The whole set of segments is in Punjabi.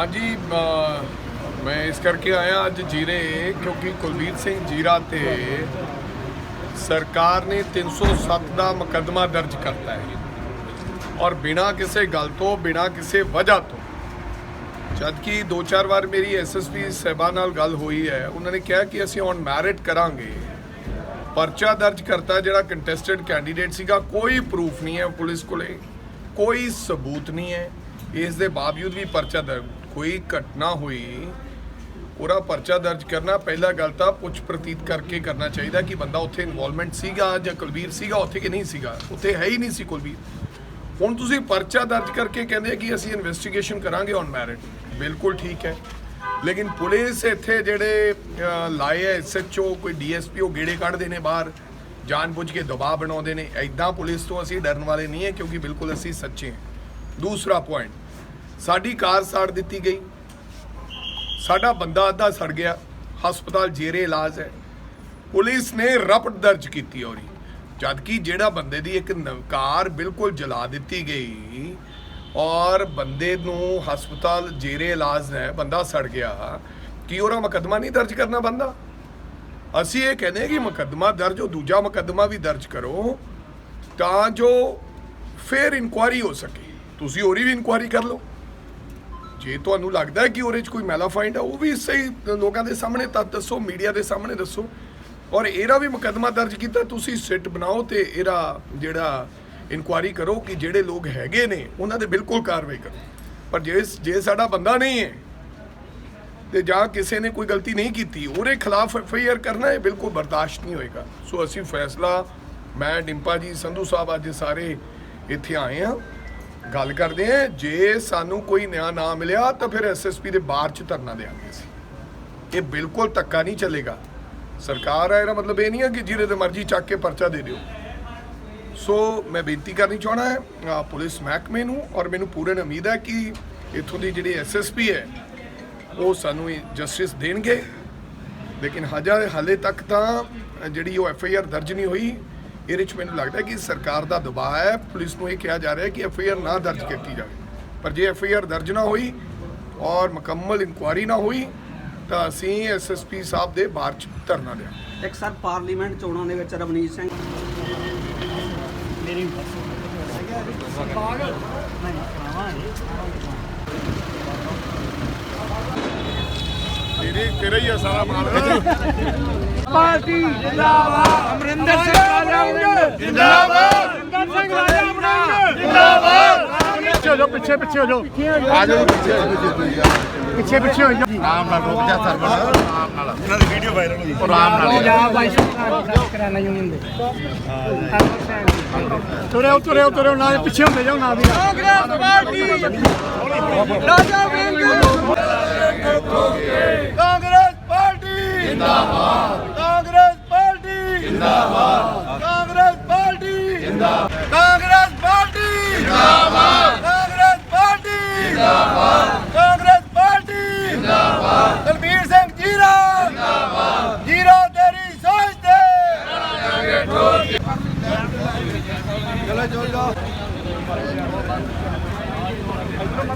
ਹਾਂਜੀ ਮੈਂ ਇਸ ਕਰਕੇ ਆਇਆ ਅੱਜ ਜੀਰੇ, ਕਿਉਂਕਿ ਕੁਲਬੀਰ ਸਿੰਘ ਜੀਰਾ ਤੇ ਸਰਕਾਰ ਨੇ 307 ਦਾ ਮੁਕੱਦਮਾ ਦਰਜ ਕਰਤਾ ਹੈ। ਔਰ ਬਿਨਾਂ ਕਿਸੇ ਗੱਲ ਤੋਂ, ਬਿਨਾਂ ਕਿਸੇ ਵਜ੍ਹਾ ਤੋਂ ਜਦ ਕਿ ਦੋ ਚਾਰ ਵਾਰ ਮੇਰੀ ਐਸਐਸਪੀ ਸਹਿਬਾ ਨਾਲ ਗੱਲ ਹੋਈ ਹੈ, ਉਹਨਾਂ ਨੇ ਕਿਹਾ ਕਿ ਅਸੀਂ ਔਨ ਮੈਰਿਟ ਕਰਾਂਗੇ। ਪਰਚਾ ਦਰਜ ਕਰਤਾ ਜਿਹੜਾ ਕੰਟੈਸਟਡ ਕੈਂਡੀਡੇਟ ਸੀਗਾ, ਕੋਈ ਪ੍ਰੂਫ ਨਹੀਂ ਹੈ ਪੁਲਿਸ ਕੋਲੇ, ਕੋਈ ਸਬੂਤ ਨਹੀਂ ਹੈ। ਇਸ ਦੇ ਬਾਵਜੂਦ ਵੀ ਪਰਚਾ ਦਰਜ ਕੋਈ ਘਟਨਾ ਹੋਈ ਉਹਦਾ ਪਰਚਾ ਦਰਜ ਕਰਨਾ ਪਹਿਲਾ ਗੱਲ ਤਾਂ ਪੁੱਛ ਪ੍ਰਤੀਤ ਕਰਕੇ ਕਰਨਾ ਚਾਹੀਦਾ ਕਿ ਬੰਦਾ ਉੱਥੇ ਇਨਵੋਲਵਮੈਂਟ ਸੀਗਾ ਜਾਂ ਕੁਲਵੀਰ ਸੀਗਾ ਉੱਥੇ ਕਿ ਨਹੀਂ ਸੀਗਾ? ਉੱਥੇ ਹੈ ਹੀ ਨਹੀਂ ਸੀ ਕੁਲਵੀਰ। ਹੁਣ ਤੁਸੀਂ ਪਰਚਾ ਦਰਜ ਕਰਕੇ ਕਹਿੰਦੇ ਕਿ ਅਸੀਂ ਇਨਵੈਸਟੀਗੇਸ਼ਨ ਕਰਾਂਗੇ ਔਨ ਮੈਰਿਟ ਬਿਲਕੁਲ ਠੀਕ ਹੈ। ਲੇਕਿਨ ਪੁਲਿਸ ਇੱਥੇ ਜਿਹੜੇ ਅਹ, ਲਾਏ ਐ ਐਸਐਚਓ ਕੋਈ ਡੀਐਸਪੀ ਉਹ ਗੇੜੇ ਕੱਢਦੇ ਨੇ ਬਾਹਰ। ਜਾਣਬੁੱਝ ਕੇ ਦਬਾਅ ਬਣਾਉਂਦੇ ਨੇ। ਐਦਾਂ ਪੁਲਿਸ ਤੋਂ ਅਸੀਂ ਡਰਨ ਵਾਲੇ ਨਹੀਂ ਹੈ ਕਿਉਂਕਿ ਬਿਲਕੁਲ ਅਸੀਂ ਸੱਚੇ ਹਾਂ। ਦੂਸਰਾ ਪੁਆਇੰਟ ਸਾਡੀ ਕਾਰ ਸਾੜ ਦਿੱਤੀ ਗਈ। ਸਾਡਾ ਬੰਦਾ ਅੱਧਾ ਸੜ ਗਿਆ। ਹਸਪਤਾਲ ਜੇਰੇ ਇਲਾਜ ਹੈ। ਪੁਲਿਸ ਨੇ ਰਪਟ ਦਰਜ ਕੀਤੀ ਔਰੀ ਜਦਕਿ ਜਿਹੜਾ ਬੰਦੇ ਦੀ ਇੱਕ ਨ- ਕਾਰ ਬਿਲਕੁਲ ਜਲਾ ਦਿੱਤੀ ਗਈ ਔਰ ਬੰਦੇ ਨੂੰ ਹਸਪਤਾਲ ਜੇਰੇ ਇਲਾਜ ਹੈ, ਬੰਦਾ ਸੜ ਗਿਆ, ਕੀ ਉਹਦਾ ਮੁਕੱਦਮਾ ਨਹੀਂ ਦਰਜ ਕਰਨਾ ਬੰਦਾ? ਅਸੀਂ ਇਹ ਕਹਿੰਦੇ ਕਿ ਮੁਕੱਦਮਾ ਦਰਜ, ਉਹ ਦੂਜਾ ਮੁਕੱਦਮਾ ਵੀ ਦਰਜ ਕਰੋ ਤਾਂ ਜੋ ਫੇਰ ਇਨਕੁਆਰੀ ਹੋ ਸਕੇ। ਤੁਸੀਂ ਹੋਰੀ ਵੀ ਇਨਕੁਆਰੀ ਕਰ ਲਓ। ਜੇ ਤੁਹਾਨੂੰ ਲੱਗਦਾ ਹੈ ਕਿ ਉਹਦੇ 'ਚ ਕੋਈ ਮੈਲਾ ਫਾਈਂਡ ਹੈ ਉਹ ਵੀ ਸਹੀ ਲੋਕਾਂ ਦੇ ਸਾਹਮਣੇ ਤਾਂ ਦੱਸੋ ਮੀਡੀਆ ਦੇ ਸਾਹਮਣੇ ਦੱਸੋ। ਔਰ ਇਹਦਾ ਵੀ ਮੁਕੱਦਮਾ ਦਰਜ ਕੀਤਾ, ਤੁਸੀਂ ਸਿੱਟ ਬਣਾਓ ਤੇ ਇਹਦਾ ਜਿਹੜਾ ਇਨਕੁਆਰੀ ਕਰੋ ਕਿ ਜਿਹੜੇ ਲੋਕ ਹੈਗੇ ਨੇ, ਉਹਨਾਂ ਦੇ ਬਿਲਕੁਲ ਕਾਰਵਾਈ ਕਰੋ। ਪਰ ਜੇ ਜੇ ਸਾਡਾ ਬੰਦਾ ਨਹੀਂ ਹੈ ਤੇ ਜਾਂ ਕਿਸੇ ਨੇ ਕੋਈ ਗਲਤੀ ਨਹੀਂ ਕੀਤੀ, ਉਹਦੇ ਖਿਲਾਫ ਐਫ ਆਈ ਆਰ ਕਰਨਾ, ਇਹ ਬਿਲਕੁਲ ਬਰਦਾਸ਼ਤ ਨਹੀਂ ਹੋਏਗਾ। ਸੋ ਅਸੀਂ ਫੈਸਲਾ, ਮੈਂ ਡਿੰਪਾ ਜੀ, ਸੰਧੂ ਸਾਹਿਬ ਅੱਜ ਸਾਰੇ ਇੱਥੇ ਆਏ ਆ ਗੱਲ ਕਰਦੇ ਆ ਜੇ ਸਾਨੂੰ ਕੋਈ ਨਿਆਂ ਨਾ ਮਿਲਿਆ ਤਾਂ ਫਿਰ ਐਸਐਸਪੀ ਦੇ ਬਾਹਰ ਚ ਧਰਨਾ ਦੇਾਂਗੇ ਅਸੀਂ ਇਹ ਬਿਲਕੁਲ ਧੱਕਾ ਨਹੀਂ ਚੱਲੇਗਾ। ਸਰਕਾਰ ਹੈ ਇਹਦਾ ਮਤਲਬ ਇਹ ਨਹੀਂ ਹੈ ਕਿ ਜਿਹਦੇ ਤੇ ਮਰਜ਼ੀ ਚੱਕ ਕੇ ਪਰਚਾ ਦੇ ਦਿਓ। ਸੋ ਮੈਂ ਬੇਨਤੀ ਕਰਨੀ ਚਾਹਣਾ ਹੈ ਪੁਲਿਸ ਮਹਿਕਮੇ ਨੂੰ ਔਰ ਮੈਨੂੰ ਪੂਰਨ ਉਮੀਦ ਹੈ ਕਿ ਇੱਥੋਂ ਦੀ ਜਿਹੜੀ ਐਸਐਸਪੀ ਹੈ, ਉਹ ਸਾਨੂੰ ਜਸਟਿਸ ਦੇਣਗੇ। ਲੇਕਿਨ ਹਜੇ ਹਾਲੇ ਤੱਕ ਤਾਂ ਜਿਹੜੀ ਉਹ ਐਫ ਆਈ ਆਰ ਦਰਜ ਨਹੀਂ ਹੋਈ ਇਹਦੇ ਵਿੱਚ ਮੈਨੂੰ ਲੱਗਦਾ ਕਿ ਸਰਕਾਰ ਦਾ ਦਬਾਅ ਹੈ। ਪੁਲਿਸ ਨੂੰ ਇਹ ਕਿਹਾ ਜਾ ਰਿਹਾ ਹੈ ਕਿ ਐਫ ਆਈ ਆਰ ਨਾ ਦਰਜ ਕੀਤੀ ਜਾਵੇ। ਪਰ ਜੇ ਐਫ ਆਈ ਆਰ ਦਰਜ ਨਾ ਹੋਈ ਔਰ ਮੁਕੰਮਲ ਇਨਕੁਆਰੀ ਨਾ ਹੋਈ ਤਾਂ ਅਸੀਂ ਐਸਐਸਪੀ ਸਾਹਿਬ ਦੇ ਬਾਹਰ ਚ ਧਰਨਾ ਦਿਆਂਗੇ ਇੱਕ ਸਰ ਪਾਰਲੀਮੈਂਟ ਚੋਣਾਂ ਦੇ ਵਿੱਚ ਰਵਨੀਤ ਸਿੰਘ। ਤੇਰੇ ਤੇਰਾ ਹੀ ਆ ਸਾਰਾ ਮਾਲ। ਪਾਰਟੀ ਜਿੰਦਾਬਾਦ। ਅਮਰਿੰਦਰ ਸਿੰਘ ਰਾਜਾ ਜਿੰਦਾਬਾਦ। ਅਮਰਿੰਦਰ ਸਿੰਘ ਰਾਜਾ ਅਮਰਿੰਦਰ ਜਿੰਦਾਬਾਦ। ਪਿੱਛੇ ਹੋ ਜਾਓ ਪਿੱਛੇ ਪਿੱਛੇ ਹੋ ਜਾਓ। ਆ ਜਾਓ ਪਿੱਛੇ। ਪਿੱਛੇ ਪਿੱਛੇ ਹੋ ਜਾਓ। ਆਰਾਮ ਨਾਲ ਰੁਕ ਜਾ ਸਰਵਣ। ਆਰਾਮ ਨਾਲ। ਇਹਨਾਂ ਦੀ ਵੀਡੀਓ ਵਾਇਰਲ ਹੋਈ ਆਰਾਮ ਨਾਲ। ਜਾ ਬਾਈ ਕਰਾਣਾ ਯੂਨੀਅਨ ਦੇ। ਤੁਰੇ ਤੁਰੇ ਤੁਰੇ ਨਾਲ ਪਿੱਛੇ ਹੁੰਦੇ ਜਾਓ ਨਾਲ ਦੀ ਕਾਂਗਰਸ ਪਾਰਟੀ। ਰਾਜਾ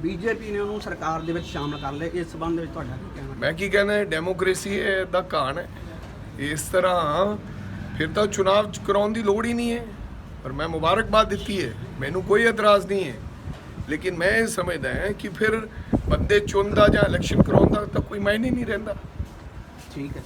BJP ਨੇ ਉਹਨੂੰ ਸਰਕਾਰ ਦੇ ਵਿੱਚ ਸ਼ਾਮਲ ਕਰ ਲਿਆ। ਇਸ ਸੰਬੰਧ ਵਿੱਚ ਤੁਹਾਡਾ ਕੀ ਕਹਿਣਾ? ਮੈਂ ਕੀ ਕਹਿੰਦਾ ਡੈਮੋਕ੍ਰੇਸੀ ਹੈ ਦਾ ਕਾਨ ਹੈ। ਇਸ ਤਰ੍ਹਾਂ ਫਿਰ ਤਾਂ ਚੁਣਾਵ ਚ ਕਰਾਉਣ ਦੀ ਲੋੜ ਹੀ ਨਹੀਂ ਹੈ। ਪਰ ਮੈਂ ਮੁਬਾਰਕਬਾਦ ਦਿੱਤੀ ਹੈ। ਮੈਨੂੰ ਕੋਈ ਇਤਰਾਜ਼ ਨਹੀਂ ਹੈ। ਲੇਕਿਨ ਮੈਂ ਇਹ ਸਮਝਦਾ ਹਾਂ ਕਿ ਫਿਰ ਬੰਦੇ ਚੁਣਦਾ ਜਾਂ ਇਲੈਕਸ਼ਨ ਕਰਾਉਣ ਦਾ ਤਾਂ ਕੋਈ ਮਾਇਨੇ ਨਹੀਂ ਰਹਿੰਦਾ। ਠੀਕ ਹੈ।